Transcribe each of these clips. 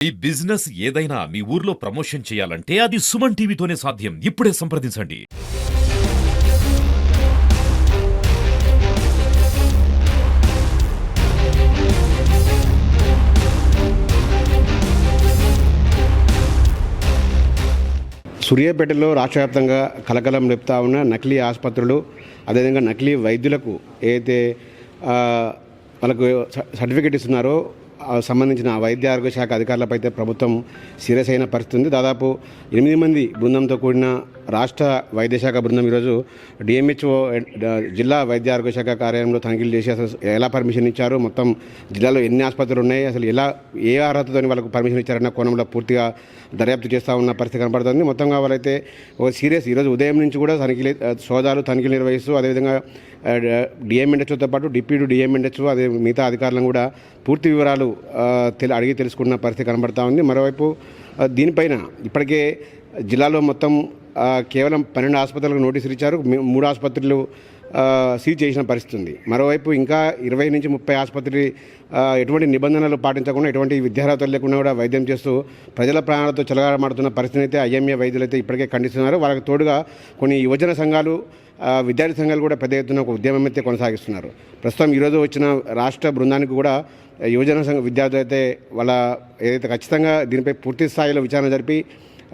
ఈ బిజినెస్ ఏదైనా మీ ఊర్లో ప్రమోషన్ చేయాలంటే అది సుమన్ టీవీతోనే సాధ్యం. ఇప్పుడే సంప్రదించండి. సూర్యాపేటలో రాష్ట్రవ్యాప్తంగా కలకలం నిపుతా ఉన్న నకిలీ ఆసుపత్రులు అదేవిధంగా నకిలీ వైద్యులకు ఏదైతే వాళ్ళకు స- సర్టిఫికేట్ ఇస్తున్నారో సంబంధించిన వైద్య ఆరోగ్య శాఖ అధికారులపై అయితే ప్రభుత్వం సీరియస్ అయిన పరిస్థితి ఉంది. దాదాపు ఎనిమిది మంది బృందంతో కూడిన రాష్ట్ర వైద్యశాఖ బృందం ఈరోజు డిఎంహెచ్ఓ జిల్లా వైద్య ఆరోగ్య శాఖ కార్యాలయంలో తనిఖీలు చేసి అసలు ఎలా పర్మిషన్ ఇచ్చారు మొత్తం జిల్లాలో ఎన్ని ఆసుపత్రులు ఉన్నాయి అసలు ఎలా ఏ అర్హతతో వాళ్ళకు పర్మిషన్ ఇచ్చారన్న కోణంలో పూర్తిగా దర్యాప్తు చేస్తూ ఉన్న పరిస్థితి కనపడుతుంది. మొత్తంగా వాళ్ళైతే ఒక సీరియస్ ఈరోజు ఉదయం నుంచి కూడా తనిఖీలు సోదాలు తనిఖీలు నిర్వహిస్తూ అదేవిధంగా డిఎంఎన్హెచ్ఓతో పాటు డిప్యూటీ డిఎంఎన్హెచ్ఓ అదే మిగతా అధికారులను కూడా పూర్తి వివరాలు తెలి అడిగి తెలుసుకున్న పరిస్థితి కనబడతా ఉంది. మరోవైపు దీనిపైన ఇప్పటికే జిల్లాలో మొత్తం కేవలం పన్నెండు ఆసుపత్రులకు నోటీసులు ఇచ్చారు. మూడు ఆసుపత్రులు సీజ్ చేసిన పరిస్థితి ఉంది మరోవైపు ఇంకా ఇరవై నుంచి ముప్పై ఆసుపత్రి ఎటువంటి నిబంధనలు పాటించకుండా ఎటువంటి విద్యార్హతలు లేకుండా కూడా వైద్యం చేస్తూ ప్రజల ప్రాణాలతో చెలగాడమాడుతున్న పరిస్థితిని అయితే ఐఎంఏ వైద్యులు అయితే ఇప్పటికే ఖండిస్తున్నారు. వాళ్ళకి తోడుగా కొన్ని యువజన సంఘాలు విద్యార్థి సంఘాలు కూడా పెద్ద ఎత్తున ఒక ఉద్యమం అయితే కొనసాగిస్తున్నారు. ప్రస్తుతం ఈరోజు వచ్చిన రాష్ట్ర బృందానికి కూడా యువజన సంఘ విద్యార్థులు అయితే వాళ్ళ ఏదైతే ఖచ్చితంగా దీనిపై పూర్తి స్థాయిలో విచారణ జరిపి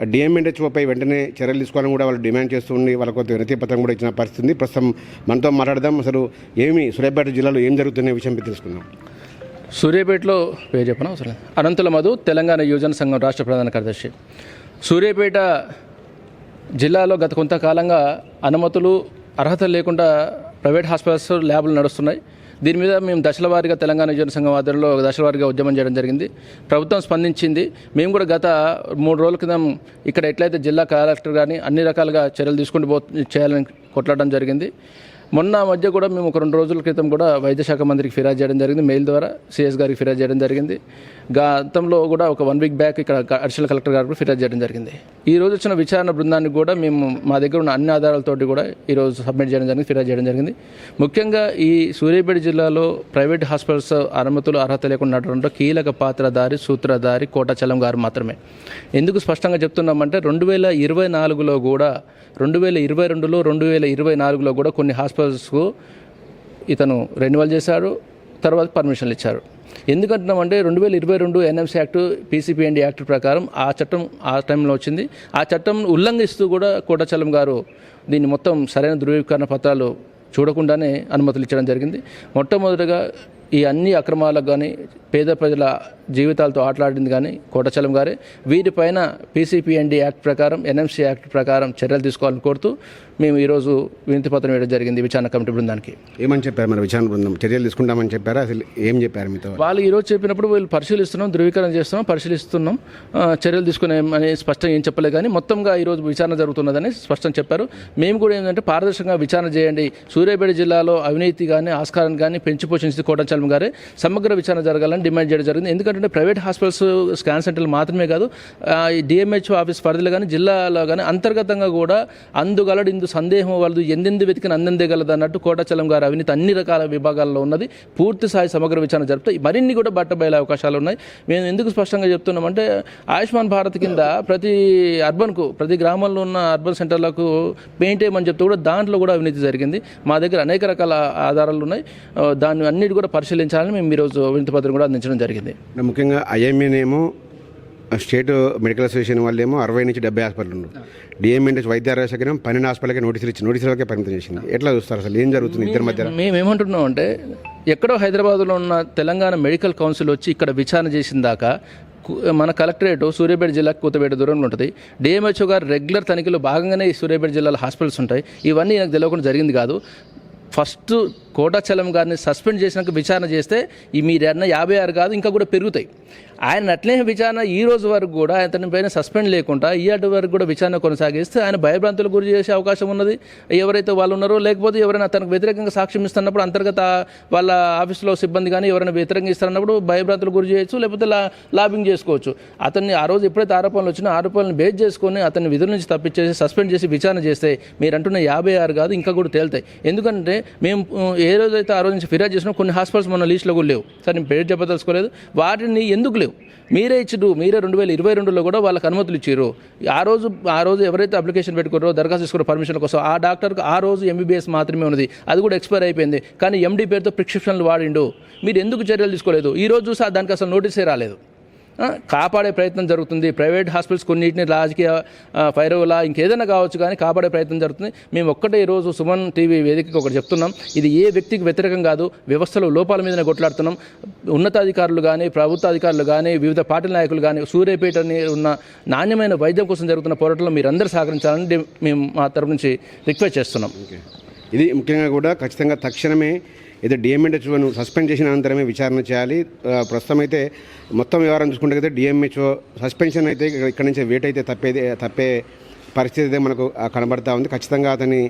డిఎంఎన్హెచ్ఓపై వెంటనే చర్యలు తీసుకోవాలని కూడా వాళ్ళు డిమాండ్ చేస్తుంది. వాళ్ళకు ఒక వినతి పత్రం కూడా ఇచ్చిన పరిస్థితి ప్రస్తుతం మనతో మాట్లాడదాం. అసలు ఏమి సూర్యాపేట జిల్లాలో ఏం జరుగుతున్న విషయం తెలుసుకుందాం. సూర్యాపేటలో పేరు చెప్పను? అవసరం అనంతుల మధు తెలంగాణ యువజన సంఘం రాష్ట్ర ప్రధాన కార్యదర్శి. సూర్యాపేట జిల్లాలో గత కొంతకాలంగా అనుమతులు అర్హత లేకుండా ప్రైవేట్ హాస్పిటల్స్ ల్యాబ్లు నడుస్తున్నాయి. దీని మీద మేము దశల వారీగా తెలంగాణ యువజన సంఘం ఆధ్వర్యంలో దశల వారీగా ఉద్యమం చేయడం జరిగింది. ప్రభుత్వం స్పందించింది. మేము కూడా గత మూడు రోజుల క్రితం ఇక్కడ ఎట్లయితే జిల్లా కలెక్టర్ కానీ అన్ని రకాలుగా చర్యలు తీసుకుంటూ పో చేయాలని కొట్లాడడం జరిగింది. మొన్న మధ్య కూడా మేము ఒక రెండు రోజుల క్రితం కూడా వైద్య శాఖ మంత్రికి ఫిర్యాదు చేయడం జరిగింది. మెయిల్ ద్వారా సిఎస్ గారికి ఫిర్యాదు చేయడం జరిగింది. గతంలో కూడా ఒక వన్ వీక్ బ్యాక్ ఇక్కడ అడిషనల్ కలెక్టర్ గారు కూడా ఫిర్యాదు చేయడం జరిగింది. ఈ రోజు వచ్చిన విచారణ బృందానికి కూడా మేము మా దగ్గర ఉన్న అన్ని ఆధారాలతోటి కూడా ఈ రోజు సబ్మిట్ చేయడం జరిగింది ఫిర్యాదు చేయడం జరిగింది. ముఖ్యంగా ఈ సూర్యాపేట జిల్లాలో ప్రైవేట్ హాస్పిటల్స్ అనుమతులు అర్హత లేకుండా నడవడంలో కీలక పాత్రధారి సూత్రధారి కోటాచలం గారు మాత్రమే. ఎందుకు స్పష్టంగా చెప్తున్నామంటే రెండు వేల ఇరవై నాలుగులో కూడా రెండు వేల ఇరవై రెండులో రెండు వేల ఇరవై నాలుగులో కూడా కొన్ని హాస్పిటల్ ప్రిన్సిపల్స్కు ఇతను రెన్యువల్ చేశాడు తర్వాత పర్మిషన్లు ఇచ్చారు. ఎందుకంటున్నామంటే రెండు వేల ఇరవై రెండు ఎన్ఎంసీ యాక్ట్ పీసీపీఎండి యాక్ట్ ప్రకారం ఆ చట్టం ఆ టైంలో వచ్చింది. ఆ చట్టం ఉల్లంఘిస్తూ కూడా కోటాచలం గారు దీన్ని మొత్తం సరైన ధృవీకరణ పత్రాలు చూడకుండానే అనుమతులు ఇచ్చడం జరిగింది. మొట్టమొదటిగా ఈ అన్ని అక్రమాలకు కానీ పేద ప్రజల జీవితాలతో ఆటలాడింది కానీ కోటచలం గారే. వీరిపైన పీసీపీఎండి యాక్ట్ ప్రకారం ఎన్ఎంసీ యాక్ట్ ప్రకారం చర్యలు తీసుకోవాలని కోరుతూ మేము ఈరోజు వినతి పత్రం వేయడం జరిగింది విచారణ కమిటీ బృందానికి. ఏమని చెప్పారు మరి విచారణ బృందం? చర్యలు తీసుకుంటామని చెప్పారా? అసలు ఏం చెప్పారు మీతో? వాళ్ళు ఈరోజు చెప్పినప్పుడు వీళ్ళు పరిశీలిస్తున్నాం ధృవీకరణ చేస్తున్నాం పరిశీలిస్తున్నాం చర్యలు తీసుకునే అని స్పష్టంగా ఏం చెప్పలేదు కానీ మొత్తంగా ఈరోజు విచారణ జరుగుతున్నదని స్పష్టం చెప్పారు. మేము కూడా ఏంటంటే పారదర్శకంగా విచారణ చేయండి. సూర్యాపేట జిల్లాలో అవినీతి కానీ ఆస్కారం కానీ పెంచి పోషించి కోటచలం గారే. సమగ్ర విచారణ జరగాలని డిమాండ్ చేయడం జరిగింది. ఎందుకంటే ప్రైవేట్ హాస్పిటల్స్ స్కాన్ సెంటర్లు మాత్రమే కాదు డిఎంహెచ్ఓ ఆఫీస్ పరిధిలో కానీ జిల్లాలో కానీ అంతర్గతంగా కూడా అందుగలడు ఇందు సందేహం వలదు ఎందెందు వెతికిన అందందగలదు అన్నట్టు కోటాచలం గారు అవినీతి అన్ని రకాల విభాగాల్లో ఉన్నది. పూర్తి స్థాయి సమగ్ర విచారణ జరుపుతాయి. మరిన్ని కూడా బట్టబయలే అవకాశాలు ఉన్నాయి. మేము ఎందుకు స్పష్టంగా చెప్తున్నామంటే ఆయుష్మాన్ భారత్ కింద ప్రతి అర్బన్కు ప్రతి గ్రామంలో ఉన్న అర్బన్ సెంటర్లకు పెయింట్ వేయమని చెప్తే కూడా దాంట్లో కూడా అవినీతి జరిగింది. మా దగ్గర అనేక రకాల ఆధారాలు ఉన్నాయి. దాన్ని అన్నిటి కూడా పరిశీలించాలని మేము ఈరోజు వినతి పత్రం కూడా అందించడం జరిగింది. ముఖ్యంగా ఐఎంఏనేమో స్టేట్ మెడికల్ అసోసియేషన్ వాళ్ళేమో అరవై నుంచి డెబ్బై హాస్పిటల్ ఉన్నారు. డిఎంఎన్హెచ్ వైద్య ఆరోగ్య శాఖ పన్నెండు హాస్పిటల్కి నోటీసులు ఇచ్చి నోటీసులకే పరిమితం చేసింది. ఎట్లా చూస్తారు అసలు? ఏం జరుగుతుంది ఇద్దరి మధ్య మేము ఏమంటున్నాం అంటే ఎక్కడో హైదరాబాద్లో ఉన్న తెలంగాణ మెడికల్ కౌన్సిల్ వచ్చి ఇక్కడ విచారణ చేసిన దాకా మన కలెక్టరేట్ సూర్యాపేట జిల్లాకు కూతపేట దూరంలో ఉంటుంది. డిఎంహెచ్ఓ గారు రెగ్యులర్ తనిఖీలో భాగంగానే ఈ సూర్యాపేట జిల్లాలో హాస్పిటల్స్ ఉంటాయి. ఇవన్నీ నాకు తెలియకుండా జరిగింది కాదు. ఫస్ట్ కోటాచలం గారిని సస్పెండ్ చేసినాక విచారణ చేస్తే ఈ మీరు అన్న యాభై ఆరు కాదు ఇంకా కూడా పెరుగుతాయి. ఆయన అట్లే విచారణ ఈ రోజు వరకు కూడా అతని పైన సస్పెండ్ లేకుండా ఈ అటు వరకు కూడా విచారణ కొనసాగిస్తే ఆయన భయభ్రాంతులు గురి చేసే అవకాశం ఉన్నది. ఎవరైతే వాళ్ళు ఉన్నారో లేకపోతే ఎవరైనా తనకు వ్యతిరేకంగా సాక్ష్యం ఇస్తున్నప్పుడు అంతర్గత వాళ్ళ ఆఫీసులో సిబ్బంది కానీ ఎవరైనా వ్యతిరేకంగా ఇస్తున్నప్పుడు భయభ్రాంతులు గురి చేయొచ్చు లేకపోతే లా లాబింగ్ చేసుకోవచ్చు. అతన్ని ఆ రోజు ఎప్పుడైతే ఆరోపణలు వచ్చినా ఆరోపణలను బేస్ చేసుకొని అతన్ని విధుల నుంచి తప్పించేసి సస్పెండ్ చేసి విచారణ చేస్తే మీరు అంటున్న యాభై ఆరు కాదు ఇంకా కూడా తేలుతాయి. ఎందుకంటే మేము ఏ రోజైతే ఆ రోజు నుంచి ఫిర్యాదు చేసినా కొన్ని హాస్పిటల్స్ మన లీస్ట్లో కూడా లేవు. సరే నేను పేరు చెప్పదలుచుకోలేదు. వాటిని ఎందుకు లేవు? లేవు మీరే ఇచ్చిరు మీరే రెండు వేల ఇరవై రెండులో కూడా వాళ్ళకి అనుమతులు ఇచ్చారు ఆ రోజు ఆ రోజు ఎవరైతే అప్లికేషన్ పెట్టుకున్నారో దరఖాస్తు చేసుకున్న పర్మిషన్ కోసం ఆ డాక్టర్కి ఆ రోజు ఎంబీబీఎస్ మాత్రమే ఉన్నది. అది కూడా ఎక్స్పైర్ అయిపోయింది. కానీ ఎండీ పేరుతో ప్రిస్క్రిప్షన్లు వాడిండు. మీరు ఎందుకు చర్యలు తీసుకోలేదు? ఈ రోజు చూసి దానికి అసలు నోటీసే రాలేదు. కాపాడే ప్రయత్నం జరుగుతుంది. ప్రైవేట్ హాస్పిటల్స్ కొన్నిటిని రాజకీయ ఆ, ఫైరవలా ఇంకేదైనా కావచ్చు కానీ కాపాడే ప్రయత్నం జరుగుతుంది. మేము ఒక్కటే ఈరోజు సుమన్ టీవీ వేదికకు ఒకటి చెప్తున్నాం. ఇది ఏ వ్యక్తికి వ్యతిరేకం కాదు. వ్యవస్థలో లోపాల మీదనే కొట్లాడుతున్నాం. ఉన్నతాధికారులు కానీ ప్రభుత్వ అధికారులు కానీ వివిధ పార్టీ నాయకులు కానీ సూర్యపేట అని ఉన్న నాణ్యమైన వైద్యం కోసం జరుగుతున్న పోరాటంలో మీరందరూ సహకరించాలని మేము మా తరపు నుంచి రిక్వెస్ట్ చేస్తున్నాం. ఇది ముఖ్యంగా కూడా ఖచ్చితంగా తక్షణమే ఏదో డిఎంహెచ్ఓను సస్పెండ్ చేసిన అనంతరమే విచారణ చేయాలి. ప్రస్తుతం అయితే మొత్తం వ్యవహారం చూసుకుంటే అయితే డిఎంహెచ్ఓ సస్పెన్షన్ అయితే ఇక్కడ నుంచి వేట్ అయితే తప్పేది తప్పే పరిస్థితి అయితే మనకు కనబడతా ఉంది. ఖచ్చితంగా అతన్ని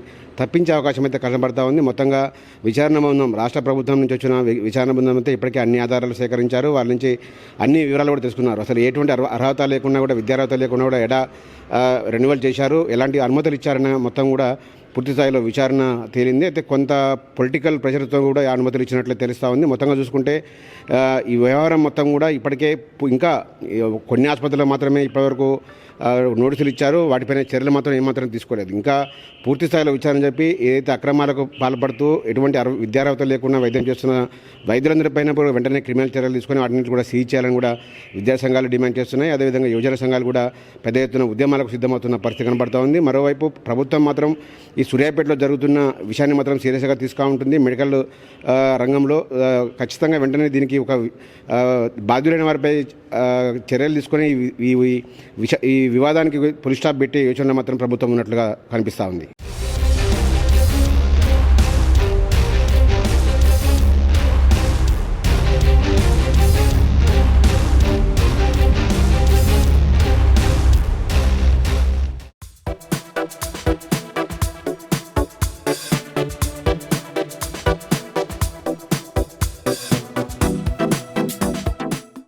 తప్పించే అవకాశం అయితే కనబడతా ఉంది. మొత్తంగా విచారణ బృందం రాష్ట్ర ప్రభుత్వం నుంచి వచ్చిన విచారణ బృందం అయితే ఇప్పటికే అన్ని ఆధారాలు సేకరించారు. వాళ్ళ నుంచి అన్ని వివరాలు కూడా తెలుసుకున్నారు. అసలు ఎటువంటి అర్హత లేకుండా కూడా విద్యార్హత లేకుండా కూడా ఎడా రెన్యువల్ చేశారు. ఎలాంటి అనుమతులు ఇచ్చారన్న మొత్తం కూడా పూర్తి స్థాయిలో విచారణ తేలింది. అయితే కొంత పొలిటికల్ ప్రెషర్తో కూడా అనుమతులు ఇచ్చినట్లు తెలుస్తూ ఉంది. మొత్తంగా చూసుకుంటే ఈ వ్యవహారం మొత్తం కూడా ఇప్పటికే ఇంకా కొన్ని ఆసుపత్రులు మాత్రమే ఇప్పటివరకు నోటీసులు ఇచ్చారు. వాటిపైన చర్యలు మాత్రం ఏమాత్రం తీసుకోలేదు. ఇంకా పూర్తి స్థాయిలో విచారణ చెప్పి ఏదైతే అక్రమాలకు పాల్పడుతూ ఎటువంటి అర్హ- విద్యార్హత లేకుండా వైద్యం చేస్తున్న వైద్యులందరిపైన కూడా వెంటనే క్రిమినల్ చర్యలు తీసుకొని వాటిని కూడా సీజ్ చేయాలని కూడా విద్యా సంఘాలు డిమాండ్ చేస్తున్నాయి. అదేవిధంగా యువజన సంఘాలు కూడా పెద్ద ఎత్తున ఉద్యమాలకు సిద్ధమవుతున్న పరిస్థితి కనబడతా ఉంది మరోవైపు ప్రభుత్వం మాత్రం ఈ సూర్యాపేటలో జరుగుతున్న విషయాన్ని మాత్రం సీరియస్గా తీసుకుంటుంది ఉంటుంది. మెడికల్ రంగంలో ఖచ్చితంగా వెంటనే దీనికి ఒక బాధ్యులైన వారిపై చర్యలు తీసుకొని ఈ విష ఈ వివాదానికి పులిస్టాప్ పెట్టే యోచనలో మాత్రం ప్రభుత్వం ఉన్నట్లుగా కనిపిస్తూ ఉంది.